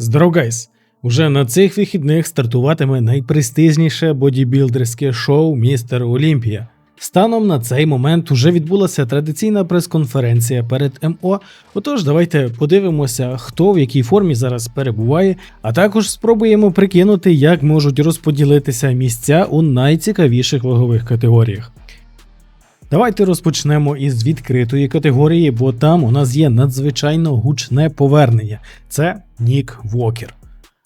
Здоров, гайс! Уже на цих вихідних стартуватиме найпрестижніше бодібілдерське шоу Містер Олімпія. Станом на цей момент уже відбулася традиційна прес-конференція перед МО. Отож, давайте подивимося, хто в якій формі зараз перебуває, а також спробуємо прикинути, як можуть розподілитися місця у найцікавіших вагових категоріях. Давайте розпочнемо із відкритої категорії, бо там у нас є надзвичайно гучне повернення. Це Нік Вокер.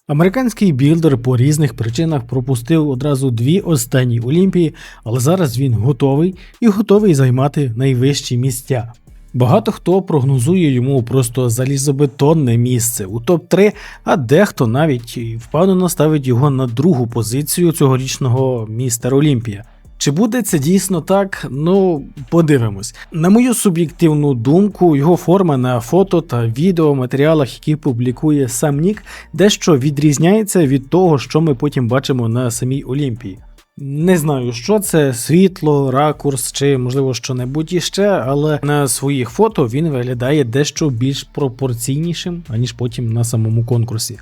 Американський білдер по різних причинах пропустив одразу дві останні Олімпії, але зараз він готовий і готовий займати найвищі місця. Багато хто прогнозує йому просто залізобетонне місце у топ-3, а дехто навіть впевнено ставить його на другу позицію цьогорічного містера Олімпія. Чи буде це дійсно так? Ну, подивимось. На мою суб'єктивну думку, його форма на фото та відеоматеріалах, які публікує сам Нік, дещо відрізняється від того, що ми потім бачимо на самій Олімпії. Не знаю, що це світло, ракурс чи можливо що-небудь іще, але на своїх фото він виглядає дещо більш пропорційнішим, аніж потім на самому конкурсі.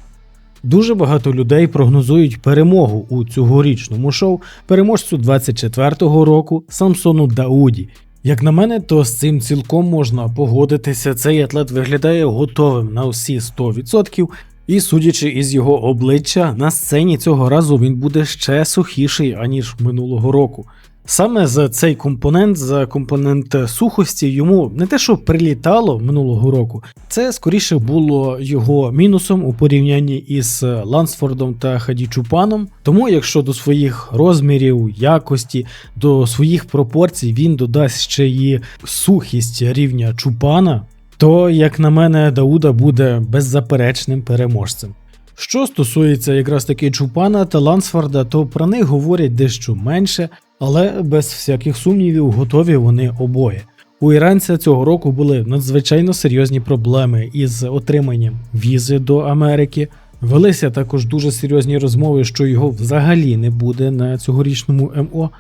Дуже багато людей прогнозують перемогу у цьогорічному шоу переможцю 24-го року Самсону Дауді. Як на мене, то з цим цілком можна погодитися. Цей атлет виглядає готовим на всі 100%, і судячи із його обличчя, на сцені цього разу він буде ще сухіший аніж минулого року. Саме за цей компонент, за компонент сухості, йому не те, що прилітало минулого року, це скоріше було його мінусом у порівнянні із Лансфордом та Хадічупаном. Тому, якщо до своїх розмірів, якості, до своїх пропорцій він додасть ще й сухість рівня Чупана, то, як на мене, Дауда буде беззаперечним переможцем. Що стосується якраз таки Чупана та Лансфорда, то про них говорять дещо менше, але без всяких сумнівів готові вони обоє. У іранця цього року були надзвичайно серйозні проблеми із отриманням візи до Америки. Велися також дуже серйозні розмови, що його взагалі не буде на цьогорічному МО.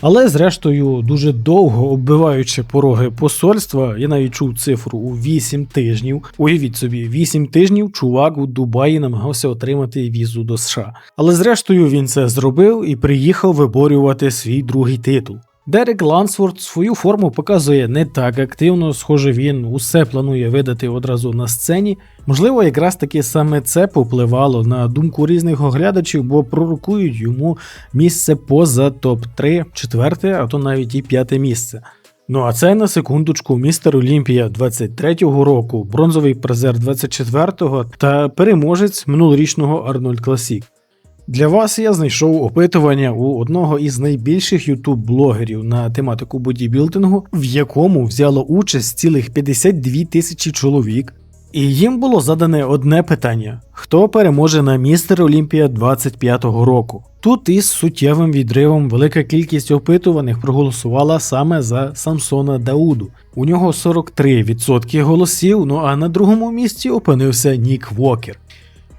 Але, зрештою, дуже довго оббиваючи пороги посольства, я навіть чув цифру у 8 тижнів. Уявіть собі, 8 тижнів чувак у Дубаї намагався отримати візу до США. Але зрештою він це зробив і приїхав виборювати свій другий титул. Дерек Лансфорд свою форму показує не так активно, схоже, він усе планує видати одразу на сцені. Можливо, якраз таки саме це попливало на думку різних оглядачів, бо пророкують йому місце поза топ-3, четверте, а то навіть і п'яте місце. Ну а це на секундочку містер Олімпія 23-го року, бронзовий призер 24-го та переможець минулорічного Арнольд Класік. Для вас я знайшов опитування у одного із найбільших ютуб-блогерів на тематику бодібілдингу, в якому взяло участь цілих 52 тисячі чоловік. І їм було задане одне питання: хто переможе на містер Олімпія 25-го року? Тут із суттєвим відривом велика кількість опитуваних проголосувала саме за Самсона Дауду. У нього 43% голосів. Ну а на другому місці опинився Нік Вокер.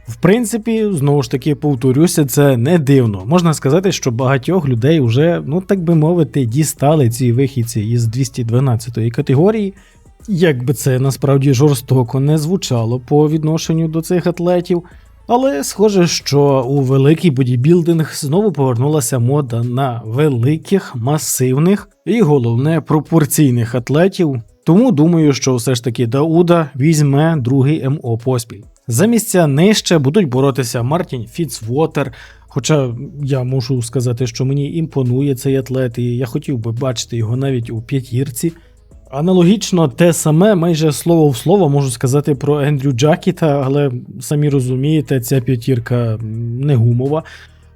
В принципі, знову ж таки, повторюся, це не дивно. Можна сказати, що багатьох людей вже, ну так би мовити, дістали ці вихідці із 212-ї категорії. Як би це насправді жорстоко не звучало по відношенню до цих атлетів, але схоже, що у великий бодібілдинг знову повернулася мода на великих, масивних і головне пропорційних атлетів. Тому думаю, що все ж таки Дауда візьме другий МО поспіль. За місця нижче будуть боротися Мартін Фіцвотер. Хоча я можу сказати, що мені імпонує цей атлет, і я хотів би бачити його навіть у п'ятірці. Аналогічно те саме, майже слово в слово можу сказати про Ендрю Джакіта, але самі розумієте, ця п'ятірка не гумова.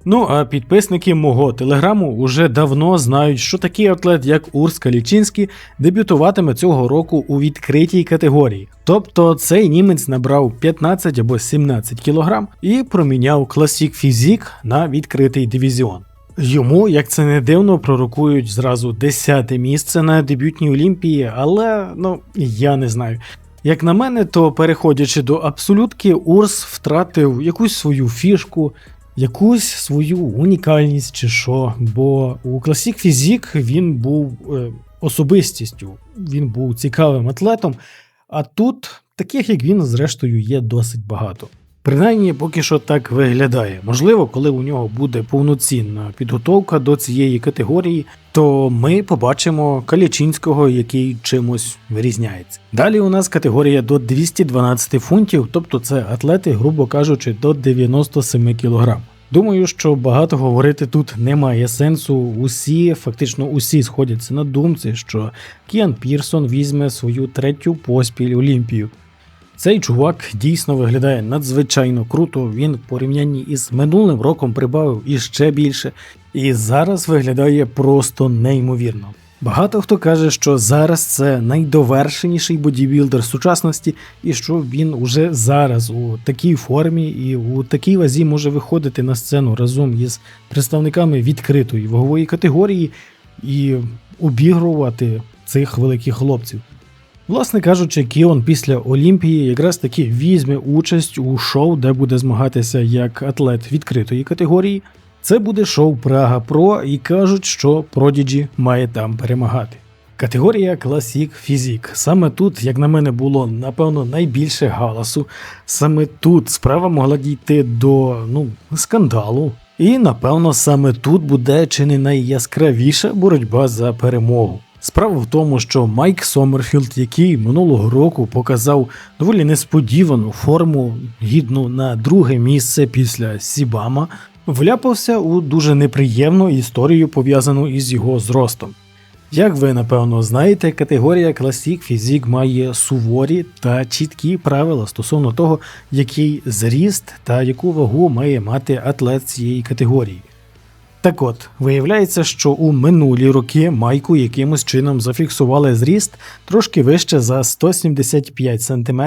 Ну, а підписники мого телеграму уже давно знають, що такий атлет, як Урс Калічинський, дебютуватиме цього року у відкритій категорії. Тобто цей німець набрав 15 або 17 кг і проміняв класік фізік на відкритий дивізіон. Йому, як це не дивно, пророкують зразу 10 місце на дебютній Олімпії, але ну я не знаю. Як на мене, то переходячи до абсолютки, Урс втратив якусь свою фішку, якусь свою унікальність чи що. Бо у Classic Фізік він був е, особистістю, він був цікавим атлетом. А тут таких, як він, зрештою, є досить багато. Принаймні, поки що так виглядає. Можливо, коли у нього буде повноцінна підготовка до цієї категорії, то ми побачимо Калічинського, який чимось вирізняється. Далі у нас категорія до 212 фунтів, тобто це атлети, грубо кажучи, до 97 кг. Думаю, що багато говорити тут немає сенсу. Усі, фактично, усі сходяться на думці, що Кіан Пірсон візьме свою третю поспіль Олімпію. Цей чувак дійсно виглядає надзвичайно круто. Він в порівнянні із минулим роком прибавив іще більше, і зараз виглядає просто неймовірно. Багато хто каже, що зараз це найдовершеніший бодібілдер сучасності, і що він уже зараз у такій формі і у такій вазі може виходити на сцену разом із представниками відкритої вагової категорії і обігрувати цих великих хлопців. Власне кажучи, Кіон після Олімпії якраз таки візьме участь у шоу, де буде змагатися як атлет відкритої категорії. Це буде шоу Прага Про і кажуть, що Продіджі має там перемагати. Категорія Classic Physique. Саме тут, як на мене, було напевно найбільше галасу. Саме тут справа могла дійти до ну, скандалу. І напевно саме тут буде чи не найяскравіша боротьба за перемогу. Справа в тому, що Майк Сомерфілд, який минулого року показав доволі несподівану форму, гідну на друге місце після Сібама, вляпався у дуже неприємну історію, пов'язану із його зростом. Як ви напевно знаєте, категорія Classic Physique має суворі та чіткі правила стосовно того, який зріст та яку вагу має мати атлет цієї категорії. Так от, виявляється, що у минулі роки майку якимось чином зафіксували зріст трошки вище за 175 см,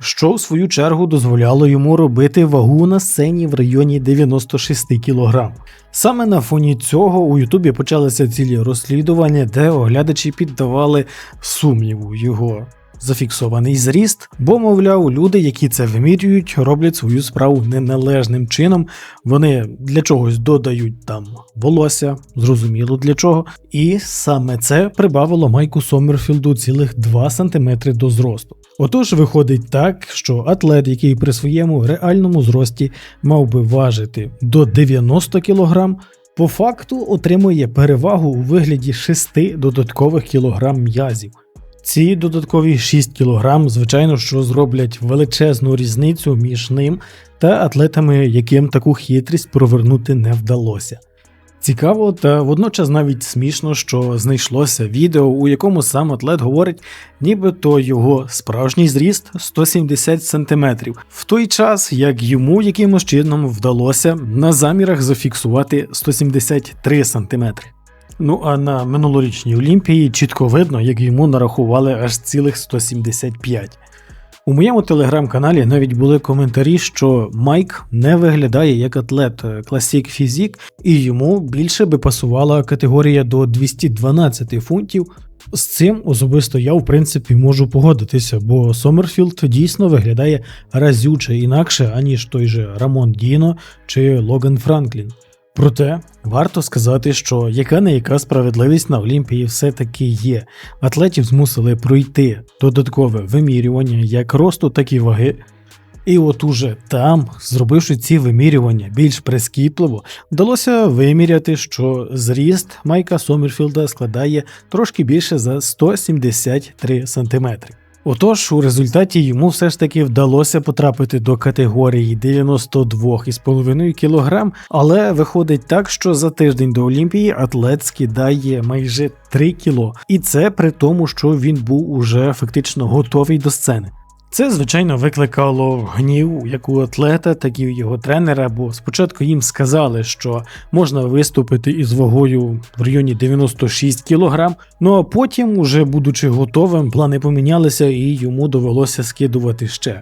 що в свою чергу дозволяло йому робити вагу на сцені в районі 96 кг. Саме на фоні цього у Ютубі почалися цілі розслідування, де оглядачі піддавали сумніву його зафіксований зріст, бо, мовляв, люди, які це вимірюють, роблять свою справу неналежним чином. Вони для чогось додають там волосся, зрозуміло для чого. І саме це прибавило Майку Сомерфілду цілих 2 см до зросту. Отож, виходить так, що атлет, який при своєму реальному зрості мав би важити до 90 кг, по факту отримує перевагу у вигляді 6 додаткових кілограм м'язів. Ці додаткові 6 кг, звичайно, що зроблять величезну різницю між ним та атлетами, яким таку хитрість провернути не вдалося. Цікаво, та водночас навіть смішно, що знайшлося відео, у якому сам атлет говорить, нібито його справжній зріст 170 см, в той час як йому якимось чином вдалося на замірах зафіксувати 173 см. Ну а на минулорічній Олімпії чітко видно, як йому нарахували аж цілих 175. У моєму телеграм-каналі навіть були коментарі, що Майк не виглядає як атлет Classic Physique, і йому більше би пасувала категорія до 212 фунтів. З цим особисто я в принципі можу погодитися, бо Сомерфілд дійсно виглядає разюче інакше, аніж той же Рамон Діно чи Логан Франклін. Проте варто сказати, що яка не яка справедливість на Олімпії все-таки є. Атлетів змусили пройти додаткове вимірювання як росту, так і ваги. І от уже там, зробивши ці вимірювання більш прискіпливо, вдалося виміряти, що зріст Майка Сомерфілда складає трошки більше за 173 см. Отож, у результаті йому все ж таки вдалося потрапити до категорії 92,5 кг, але виходить так, що за тиждень до Олімпії атлет скидає майже 3 кіло, І це при тому, що він був уже фактично готовий до сцени. Це, звичайно, викликало гнів як у атлета, так і у його тренера, бо спочатку їм сказали, що можна виступити із вагою в районі 96 кг, ну а потім, уже будучи готовим, плани помінялися і йому довелося скидувати ще.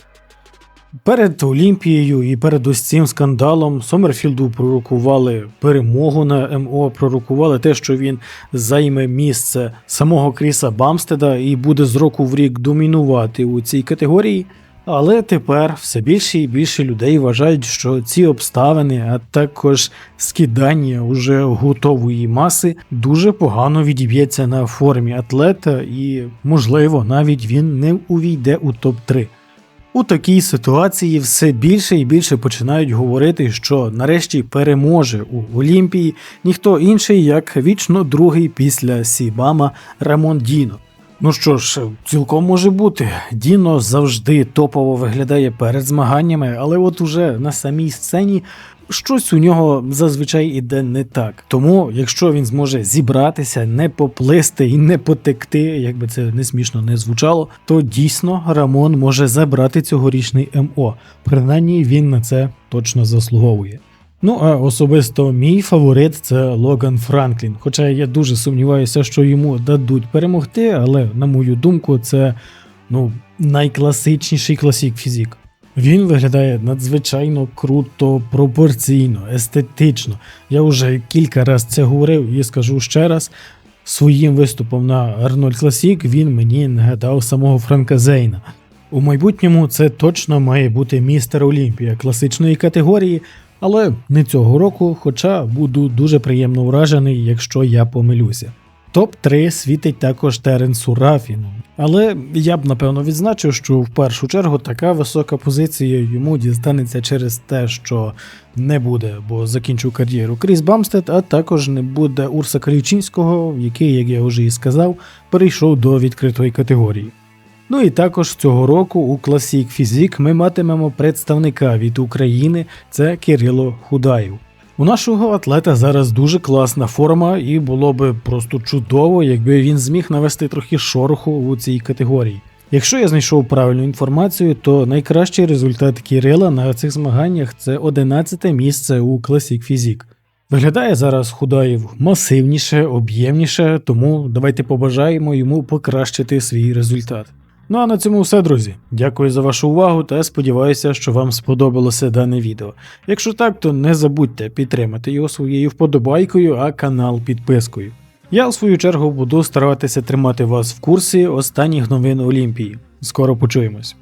Перед Олімпією і перед ось цим скандалом Сомерфілду пророкували перемогу на МО, пророкували те, що він займе місце самого Кріса Бамстеда і буде з року в рік домінувати у цій категорії. Але тепер все більше і більше людей вважають, що ці обставини, а також скидання уже готової маси, дуже погано відіб'ється на формі атлета, і, можливо, навіть він не увійде у топ 3 У такій ситуації все більше і більше починають говорити, що нарешті переможе у Олімпії ніхто інший, як вічно другий після Сібама Рамон Діно. Ну що ж, цілком може бути. Діно завжди топово виглядає перед змаганнями, але от уже на самій сцені щось у нього зазвичай іде не так. Тому, якщо він зможе зібратися, не поплисти і не потекти, як би це не смішно не звучало, то дійсно Рамон може забрати цьогорічний МО. Принаймні він на це точно заслуговує. Ну а особисто мій фаворит це Логан Франклін. Хоча я дуже сумніваюся, що йому дадуть перемогти, але на мою думку, це ну, найкласичніший класік фізік. Він виглядає надзвичайно круто, пропорційно, естетично. Я вже кілька разів це говорив і скажу ще раз. Своїм виступом на Арнольд Класік він мені нагадав самого Франка Зейна. У майбутньому це точно має бути містер Олімпія класичної категорії, але не цього року, хоча буду дуже приємно вражений, якщо я помилюся. Топ-3 світить також Теренсу Рафіну. Але я б напевно відзначив, що в першу чергу така висока позиція йому дістанеться через те, що не буде, бо закінчив кар'єру Кріс Бамстед, а також не буде Урса Калічинського, який, як я вже і сказав, перейшов до відкритої категорії. Ну і також цього року у Classic Фізік ми матимемо представника від України, це Кирило Худаєв. У нашого атлета зараз дуже класна форма, і було би просто чудово, якби він зміг навести трохи шороху у цій категорії. Якщо я знайшов правильну інформацію, то найкращий результат Кирила на цих змаганнях це 11 місце у Classic Фізік. Виглядає зараз Худаєв масивніше, об'ємніше, тому давайте побажаємо йому покращити свій результат. Ну а на цьому все, друзі. Дякую за вашу увагу та сподіваюся, що вам сподобалося дане відео. Якщо так, то не забудьте підтримати його своєю вподобайкою, а канал підпискою. Я, в свою чергу, буду старатися тримати вас в курсі останніх новин Олімпії. Скоро почуємось.